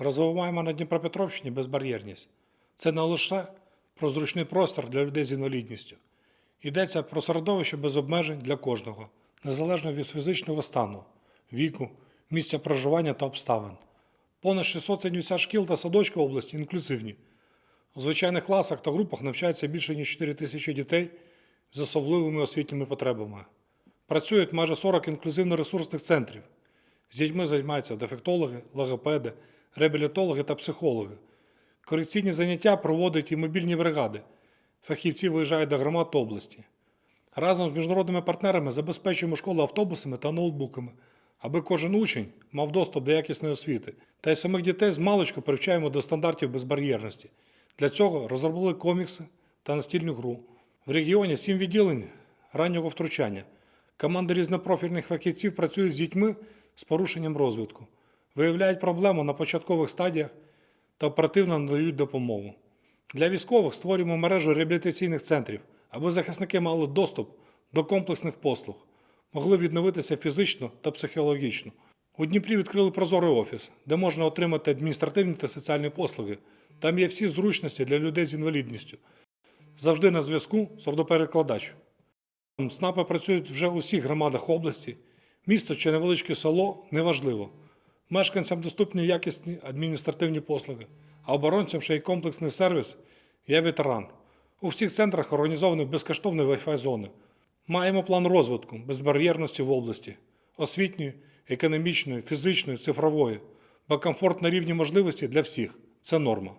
Розвиваємо на Дніпропетровщині безбар'єрність. Це не лише про зручний простір для людей з інвалідністю. Йдеться про середовище без обмежень для кожного, незалежно від фізичного стану, віку, місця проживання та обставин. Понад 670 шкіл та садочків області інклюзивні. У звичайних класах та групах навчається більше ніж 4 тисячі дітей з особливими освітніми потребами. Працюють майже 40 інклюзивно-ресурсних центрів. З дітьми займаються дефектологи, логопеди, реабілітологи та психологи. Корекційні заняття проводять і мобільні бригади. Фахівці виїжджають до громад області. Разом з міжнародними партнерами забезпечуємо школи автобусами та ноутбуками, аби кожен учень мав доступ до якісної освіти. Та й самих дітей з маличку привчаємо до стандартів безбар'єрності. Для цього розробили комікси та настільну гру. В регіоні сім відділень раннього втручання. Команди різнопрофільних фахівців працюють з дітьми з порушенням розвитку, виявляють проблему на початкових стадіях та оперативно надають допомогу. Для військових створюємо мережу реабілітаційних центрів, аби захисники мали доступ до комплексних послуг, могли відновитися фізично та психологічно. У Дніпрі відкрили прозорий офіс, де можна отримати адміністративні та соціальні послуги. Там є всі зручності для людей з інвалідністю. Завжди на зв'язку сурдоперекладач. СНАПи працюють вже у всіх громадах області. Місто чи невеличке село неважливо. Мешканцям доступні якісні адміністративні послуги, а оборонцям ще й комплексний сервіс є ветеран. У всіх центрах організовані безкоштовні Wi-Fi зони. Маємо план розвитку безбар'єрності в області, освітньої, економічної, фізичної, цифрової, бо комфорт на рівні можливості для всіх це норма.